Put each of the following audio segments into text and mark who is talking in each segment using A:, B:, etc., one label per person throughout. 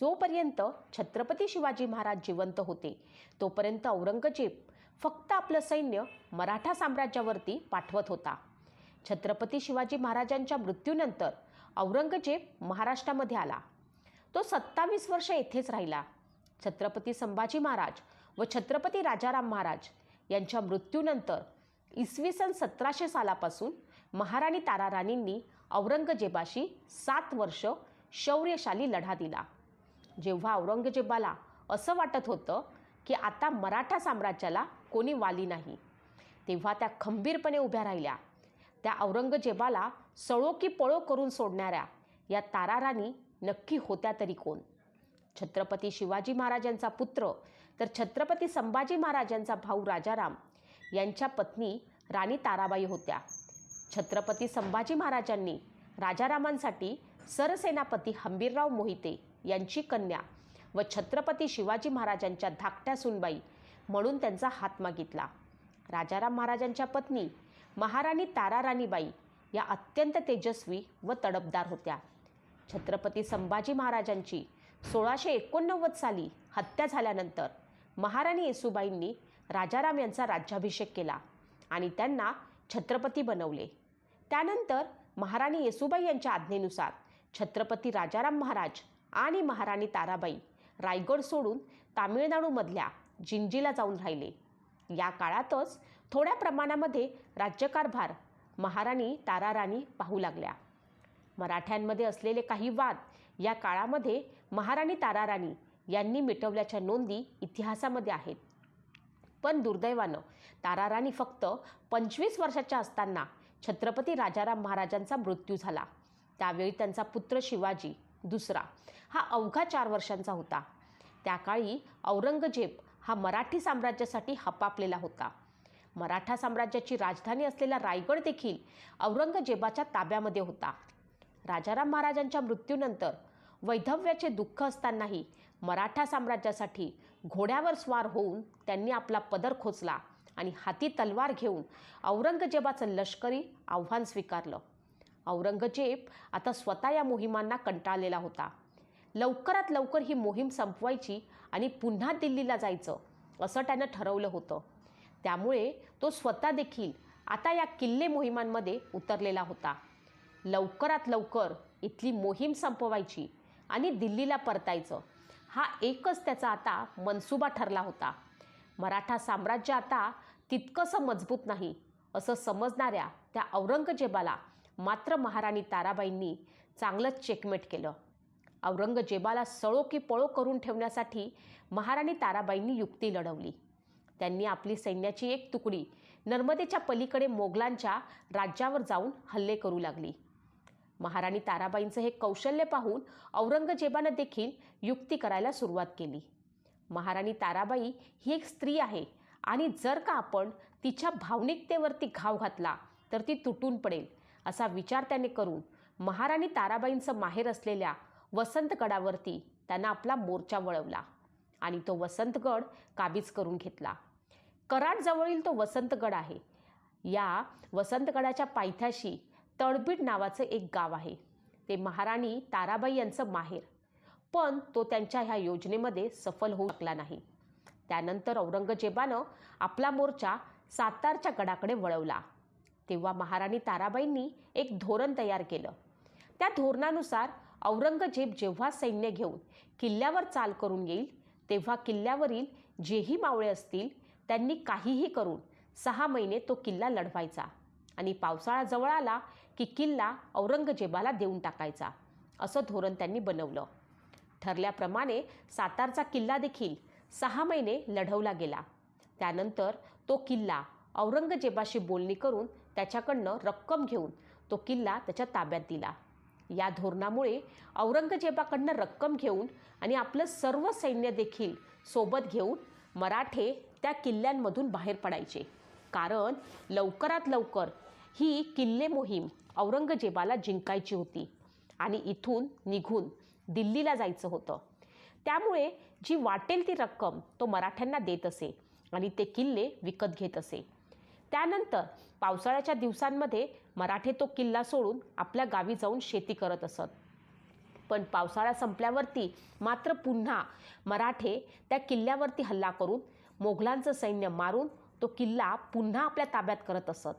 A: जोपर्यंत छत्रपती शिवाजी महाराज जिवंत होते तोपर्यंत औरंगजेब फक्त आपलं सैन्य मराठा साम्राज्यावरती पाठवत होता. छत्रपती शिवाजी महाराजांच्या मृत्यूनंतर औरंगजेब महाराष्ट्रामध्ये आला. तो सत्तावीस वर्ष येथेच राहिला. छत्रपती संभाजी महाराज व छत्रपती राजाराम महाराज यांच्या मृत्यूनंतर इसवी सन सतराशे सालापासून महाराणी ताराराणींनी औरंगजेबाशी सात वर्ष शौर्यशाली लढा दिला. जेव्हा औरंगजेबाला असं वाटत होतं की आता मराठा साम्राज्याला कोणी वाली नाही. तेव्हा त्या खंबीरपणे उभ्या राहिल्या. त्या औरंगजेबाला सळो की पळो करून सोडणाऱ्या या ताराराणी नक्की होत्या तरी कोण? छत्रपती शिवाजी महाराजांचा पुत्र तर छत्रपती संभाजी महाराजांचा भाऊ राजाराम यांच्या पत्नी राणी ताराबाई होत्या. छत्रपती संभाजी महाराजांनी राजारामांसाठी सरसेनापती हंबीरराव मोहिते यांची कन्या व छत्रपती शिवाजी महाराजांच्या धाकट्या सुनबाई म्हणून त्यांचा हात मागितला. राजाराम महाराजांच्या पत्नी महाराणी ताराराणीबाई या अत्यंत तेजस्वी व तडपदार होत्या. छत्रपती संभाजी महाराजांची सोळाशे एकोणनव्वद साली हत्या झाल्यानंतर महाराणी येसुबाईंनी राजाराम यांचा राज्याभिषेक केला आणि त्यांना छत्रपती बनवले. त्यानंतर महाराणी येसुबाई यांच्या आज्ञेनुसार छत्रपती राजाराम महाराज आणि महाराणी ताराबाई रायगड सोडून तामिळनाडूमधल्या जिंजीला जाऊन राहिले. या काळातच थोड्या प्रमाणामध्ये राज्यकारभार महाराणी ताराराणी पाहू लागल्या. मराठ्यांमध्ये असलेले काही वाद या काळामध्ये महाराणी ताराराणी यांनी मिटवल्याच्या नोंदी इतिहासामध्ये आहेत. पण दुर्दैवानं ताराराणी फक्त पंचवीस वर्षाच्या असताना छत्रपती राजाराम महाराजांचा मृत्यू झाला. त्यावेळी त्यांचा पुत्र शिवाजी दुसरा हा अवघा चार वर्षांचा होता. त्या काळी औरंगजेब हा मराठी साम्राज्यासाठी हपापलेला होता. मराठा साम्राज्याची राजधानी असलेला रायगड देखील औरंगजेबाच्या ताब्यामध्ये होता. राजाराम महाराजांच्या मृत्यूनंतर वैधव्याचे दुःख असतानाही मराठा साम्राज्यासाठी घोड्यावर स्वार होऊन त्यांनी आपला पदर खोचला आणि हाती तलवार घेऊन औरंगजेबाचं लष्करी आव्हान स्वीकारलं. औरंगजेब आता स्वतः या मोहिमांना कंटाळलेला होता. लवकरात लवकर ही मोहीम संपवायची आणि पुन्हा दिल्लीला जायचं असं त्यानं ठरवलं होतं. त्यामुळे तो स्वतः देखील आता या किल्ले मोहिमांमध्ये उतरलेला होता. लवकरात लवकर इथली मोहीम संपवायची आणि दिल्लीला परतायचं हा एकच त्याचा आता मनसुबा ठरला होता. मराठा साम्राज्य आता तितकंसं मजबूत नाही असं समजणाऱ्या त्या औरंगजेबाला मात्र महाराणी ताराबाईंनी चांगलंच चेकमेट केलं. औरंगजेबाला सळो की पळो करून ठेवण्यासाठी महाराणी ताराबाईंनी युक्ती लढवली. त्यांनी आपली सैन्याची एक तुकडी नर्मदेच्या पलीकडे मोगलांच्या राज्यावर जाऊन हल्ले करू लागली. महाराणी ताराबाईंचं हे कौशल्य पाहून औरंगजेबानं देखील युक्ती करायला सुरुवात केली. महाराणी ताराबाई ही एक स्त्री आहे आणि जर का आपण तिच्या भावनिकतेवरती घाव घातला तर ती तुटून पडेल असा विचार त्याने करून महाराणी ताराबाईंचं माहेर असलेल्या वसंतगडावरती त्यांना आपला मोर्चा वळवला आणि तो वसंतगड काबीज करून घेतला. कराडजवळील तो वसंतगड आहे. या वसंतगडाच्या पायथ्याशी तळबीड नावाचं एक गाव आहे. ते महाराणी ताराबाई यांचं माहेर. पण तो त्यांच्या ह्या योजनेमध्ये सफल होऊ शकला नाही. त्यानंतर औरंगजेबानं आपला मोर्चा सातारच्या गडाकडे वळवला. तेव्हा महाराणी ताराबाईंनी एक धोरण तयार केलं. त्या धोरणानुसार औरंगजेब जेव्हा सैन्य घेऊन किल्ल्यावर चाल करून येईल तेव्हा किल्ल्यावरील जेही मावळे असतील त्यांनी काहीही करून सहा महिने तो किल्ला लढवायचा आणि पावसाळा जवळ आला की किल्ला औरंगजेबाला देऊन टाकायचा असं धोरण त्यांनी बनवलं. ठरल्याप्रमाणे सातारचा किल्ला देखील सहा महिने लढवला गेला. त्यानंतर तो किल्ला औरंगजेबाशी बोलणी करून त्याच्याकडनं रक्कम घेऊन तो किल्ला त्याच्या ताब्यात दिला. या धोरणामुळे औरंगजेबाकडनं रक्कम घेऊन आणि आपलं सर्व सैन्य देखील सोबत घेऊन मराठे त्या किल्ल्यांमधून बाहेर पडायचे. कारण लवकरात लवकर ही किल्ले मोहीम औरंगजेबाला जिंकायची होती आणि इथून निघून दिल्लीला जायचं होतं. त्यामुळे जी वाटेल ती रक्कम तो मराठ्यांना देत असे आणि ते किल्ले विकत घेत असे. त्यानंतर पावसाळ्याच्या दिवसांमध्ये मराठे तो किल्ला सोडून आपल्या गावी जाऊन शेती करत असत. पण पावसाळा संपल्यावरती मात्र पुन्हा मराठे त्या किल्ल्यावरती हल्ला करून मोगलांचं सैन्य मारून तो किल्ला पुन्हा आपल्या ताब्यात करत असत.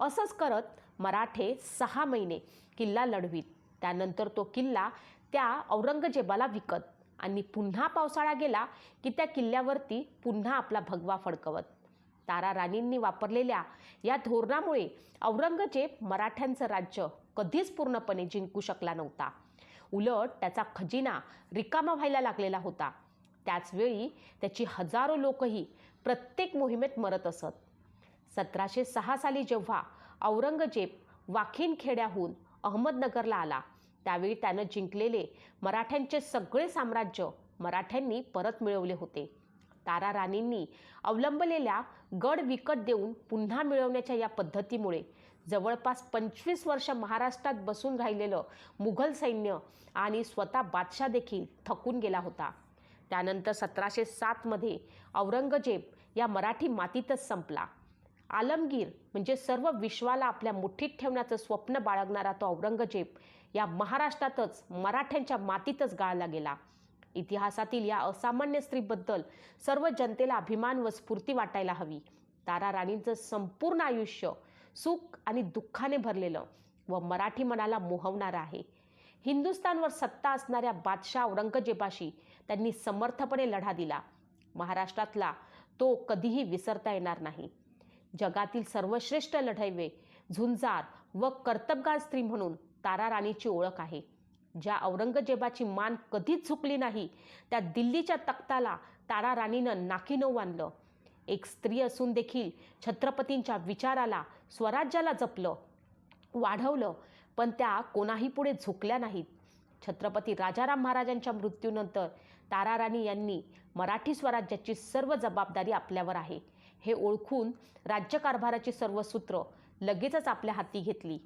A: असंच करत मराठे सहा महिने किल्ला लढवीत. त्यानंतर तो किल्ला त्या औरंगजेबाला विकत आणि पुन्हा पावसाळा गेला की त्या किल्ल्यावरती पुन्हा आपला भगवा फडकवत. तारा राणींनी वापरलेल्या या धोरणामुळे औरंगजेब मराठ्यांचं राज्य कधीच पूर्णपणे जिंकू शकला नव्हता. उलट त्याचा खजिना रिकामा व्हायला लागलेला होता. त्याचवेळी त्याची हजारो लोकही प्रत्येक मोहिमेत मरत असत. सतराशे सहा साली जेव्हा औरंगजेब वाखीन खेड्याहून अहमदनगरला आला त्यावेळी त्यानं जिंकलेले मराठ्यांचे सगळे साम्राज्य मराठ्यांनी परत मिळवले होते. तारा राणींनी अवलंबलेल्या गड विकत देऊन पुन्हा मिळवण्याच्या या पद्धतीमुळे जवळपास पंचवीस वर्ष महाराष्ट्रात बसून राहिलेलं मुघल सैन्य आणि स्वतः बादशाह देखील थकून गेला होता. त्यानंतर सतराशे सातमध्ये औरंगजेब या मराठी मातीतच संपला. आलमगीर म्हणजे सर्व विश्वाला आपल्या मुठीत ठेवण्याचं स्वप्न बाळगणारा तो औरंगजेब या महाराष्ट्रातच मराठ्यांच्या मातीतच गाळला गेला. इतिहासातील या असामान्य स्त्रीबद्दल सर्व जनतेला अभिमान व स्फूर्ती वाटायला हवी. तारा राणींचं संपूर्ण आयुष्य सुख आणि दुःखाने भरलेलं व मराठी मनाला मोहवणारं आहे. हिंदुस्थानवर सत्ता असणाऱ्या बादशाह औरंगजेबाशी त्यांनी समर्थपणे लढा दिला. महाराष्ट्रातला तो कधीही विसरता येणार नाही. जगातील सर्वश्रेष्ठ लढैवे झुंजार व कर्तबगार स्त्री म्हणून तारा राणीची ओळख आहे. ज्या औरंगजेबाची मान कधीच झुकली नाही त्या दिल्लीच्या तख्ताला तारा राणीनं नाकीनं आणलं एक स्त्री असून देखील छत्रपतींच्या विचाराला स्वराज्याला जपलं वाढवलं पण त्या कोणाही पुढे झुकल्या नाहीत. छत्रपती राजाराम महाराजांच्या मृत्यूनंतर तारा राणी यांनी मराठी स्वराज्याची सर्व जबाबदारी आपल्यावर आहे. हे ओळखून राज्यकारभाराची सर्व सूत्र लगेचच आपल्या हाती घेतली.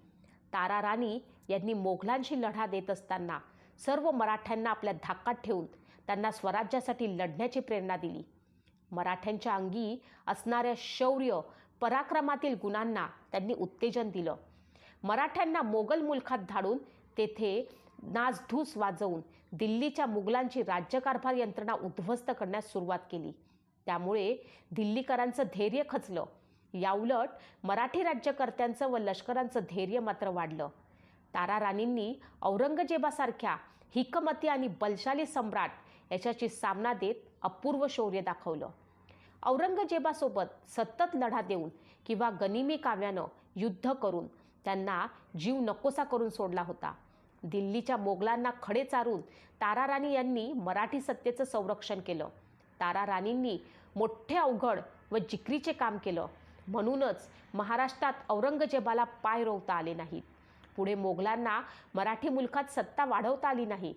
A: तारा राणी यांनी मोघलांशी लढा देत असताना सर्व मराठ्यांना आपल्या धाकात ठेवून त्यांना स्वराज्यासाठी लढण्याची प्रेरणा दिली. मराठ्यांच्या अंगी असणाऱ्या शौर्य पराक्रमातील गुणांना त्यांनी उत्तेजन दिलं. मराठ्यांना मोगल मुलखात धाडून तेथे नाचधूस वाजवून दिल्लीच्या मुघलांची राज्यकारभार यंत्रणा उद्ध्वस्त करण्यास सुरुवात केली. त्यामुळे दिल्लीकरांचं धैर्य खचलं. याउलट मराठी राज्यकर्त्यांचं व लष्करांचं धैर्य मात्र वाढलं. तारा राणींनी औरंगजेबासारख्या हिकमती आणि बलशाली सम्राट याच्याशी सामना देत अपूर्व शौर्य दाखवलं. औरंगजेबासोबत सतत लढा देऊन किंवा गनिमी काव्यानं युद्ध करून त्यांना जीव नकोसा करून सोडला होता. दिल्लीच्या मोगलांना खडे चारून तारा राणी यांनी मराठी सत्तेचं संरक्षण केलं. तारा राणींनी मोठे अवघड व जिकरीचे काम केलं. म्हणूनच महाराष्ट्रात औरंगजेबाला पाय रोवता आले नाहीत. पुढे मोगलांना मराठी मुलखात सत्ता वाढवता आली नाही.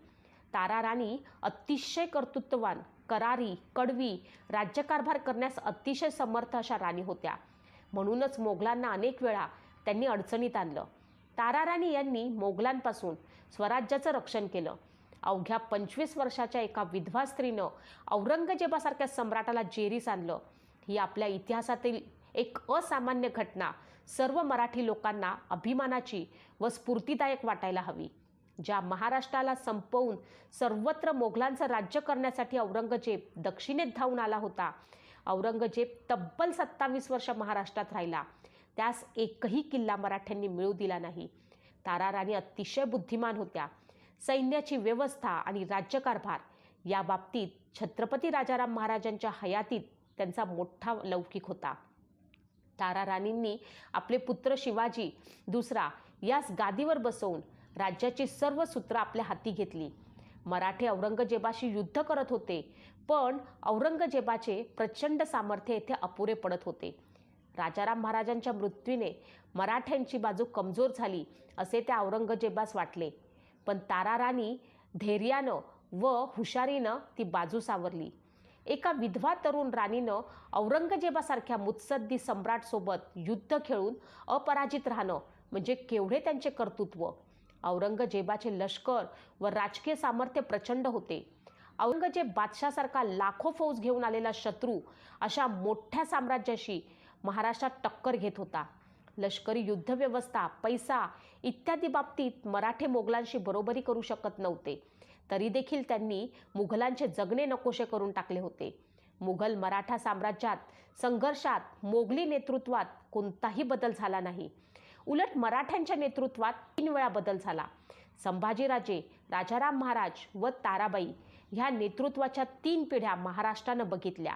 A: तारा राणी अतिशय कर्तृत्ववान करारी कडवी राज्यकारभार करण्यास अतिशय समर्थ अशा राणी होत्या. म्हणूनच मोगलांना अनेक वेळा त्यांनी अडचणीत आणलं. तारा राणी यांनी मोगलांपासून स्वराज्याचं रक्षण केलं. अवघ्या पंचवीस वर्षाच्या एका विधवा स्त्रीनं औरंगजेबासारख्या सम्राटाला जेरीस आणलं. ही आपल्या इतिहासातील एक असामान्य घटना. सर्व मराठी लोकांना अभिमानाची व स्फूर्तीदायक वाटायला हवी. ज्या महाराष्ट्राला संपवून सर्वत्र मोगलांचं राज्य करण्यासाठी औरंगजेब दक्षिणेत धावून आला होता औरंगजेब तब्बल सत्तावीस वर्ष महाराष्ट्रात राहिला. त्यास एकही किल्ला मराठ्यांनी मिळू दिला नाही. तारा राणी अतिशय बुद्धिमान होत्या. सैन्याची व्यवस्था आणि राज्यकारभार या बाबतीत छत्रपती राजाराम महाराजांच्या हयातीत त्यांचा मोठा लौकिक होता. तारा राणींनी आपले पुत्र शिवाजी दुसरा यास गादीवर बसवून राज्याची सर्व सूत्र आपल्या हाती घेतली. मराठे औरंगजेबाशी युद्ध करत होते पण औरंगजेबाचे प्रचंड सामर्थ्य येथे अपुरे पडत होते. राजाराम महाराजांच्या मृत्यूने मराठ्यांची बाजू कमजोर झाली असे त्या औरंगजेबास वाटले. पण तारा राणी धैर्यानं व हुशारीनं ती बाजू सावरली. एका विधवा तरुण राणीनं औरंगजेबासारख्या मुत्सद्दी सम्राटसोबत युद्ध खेळून अपराजित राहणं म्हणजे केवढे त्यांचे कर्तृत्व? औरंगजेबाचे लष्कर व राजकीय सामर्थ्य प्रचंड होते. औरंगजेब बादशासारखा लाखो फौज घेऊन आलेला शत्रू अशा मोठ्या साम्राज्याशी महाराष्ट्रात टक्कर घेत होता. लष्करी युद्धव्यवस्था पैसा इत्यादी बाबतीत मराठे मोगलांशी बरोबरी करू शकत नव्हते. तरी देखील त्यांनी मुघलांचे जगणे नकोशे करून टाकले होते. मुघल मराठा साम्राज्यात संघर्षात मोगली नेतृत्वात कोणताही बदल झाला नाही. उलट मराठ्यांच्या नेतृत्वात तीन वेळा बदल झाला. संभाजीराजे राजाराम महाराज व ताराबाई ह्या नेतृत्वाच्या तीन पिढ्या महाराष्ट्रानं बघितल्या.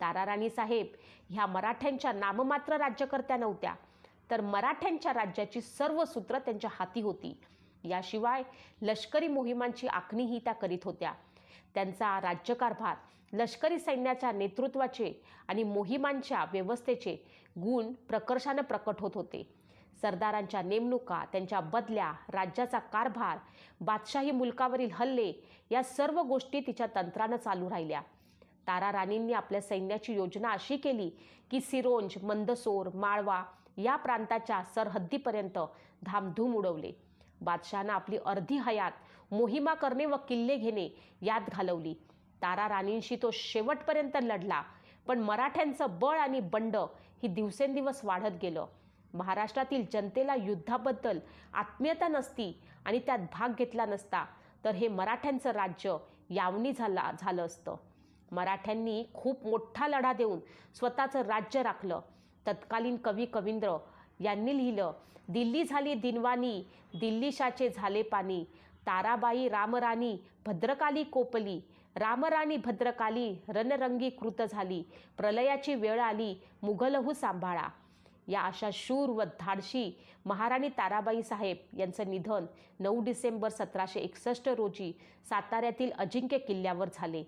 A: ताराराणी साहेब ह्या मराठ्यांच्या नाममात्र राज्यकर्त्या नव्हत्या. तर मराठ्यांच्या राज्याची सर्व सूत्र त्यांच्या हाती होती. याशिवाय लष्करी मोहिमांची आखणीही त्या करीत होत्या. त्यांचा राज्यकारभार लष्करी सैन्याच्या नेतृत्वाचे आणि मोहिमांच्या व्यवस्थेचे गुण प्रकर्षानं प्रकट होत होते. सरदारांच्या नेमणुका त्यांच्या बदल्या राज्याचा कारभार बादशाही मुलकावरील हल्ले या सर्व गोष्टी तिच्या तंत्रानं चालू राहिल्या. तारा राणींनी आपल्या सैन्याची योजना अशी केली की सिरोंज मंदसोर माळवा या प्रांताच्या सरहद्दीपर्यंत धामधूम उडवले. बादशहानं आपली अर्धी हयात मोहिमा करणे व किल्ले घेणे यात घालवली. तारा राणींशी तो शेवटपर्यंत लढला पण मराठ्यांचं बळ आणि बंड ही दिवसेंदिवस वाढत गेलं. महाराष्ट्रातील जनतेला युद्धाबद्दल आत्मीयता नसती आणि त्यात भाग घेतला नसता तर हे मराठ्यांचं राज्य यावनी झाला झालं असतं. मराठ्यांनी खूप मोठा लढा देऊन स्वतःचं राज्य राखलं. तत्कालीन कवी कवींद्र यांनी लिहिलं दिल्ली झाली दिनवानी दिल्लीशाचे झाले पाणी. ताराबाई रामराणी भद्रकाली कोपली. रामराणी भद्रकाली रणरंगी कृत झाली. प्रलयाची वेळ आली मुघलहू सांभाळा. या अशा शूर व धाडशी महाराणी ताराबाई साहेब यांचं निधन नऊ डिसेंबर सतराशे एकसष्ट रोजी साताऱ्यातील अजिंक्य किल्ल्यावर झाले.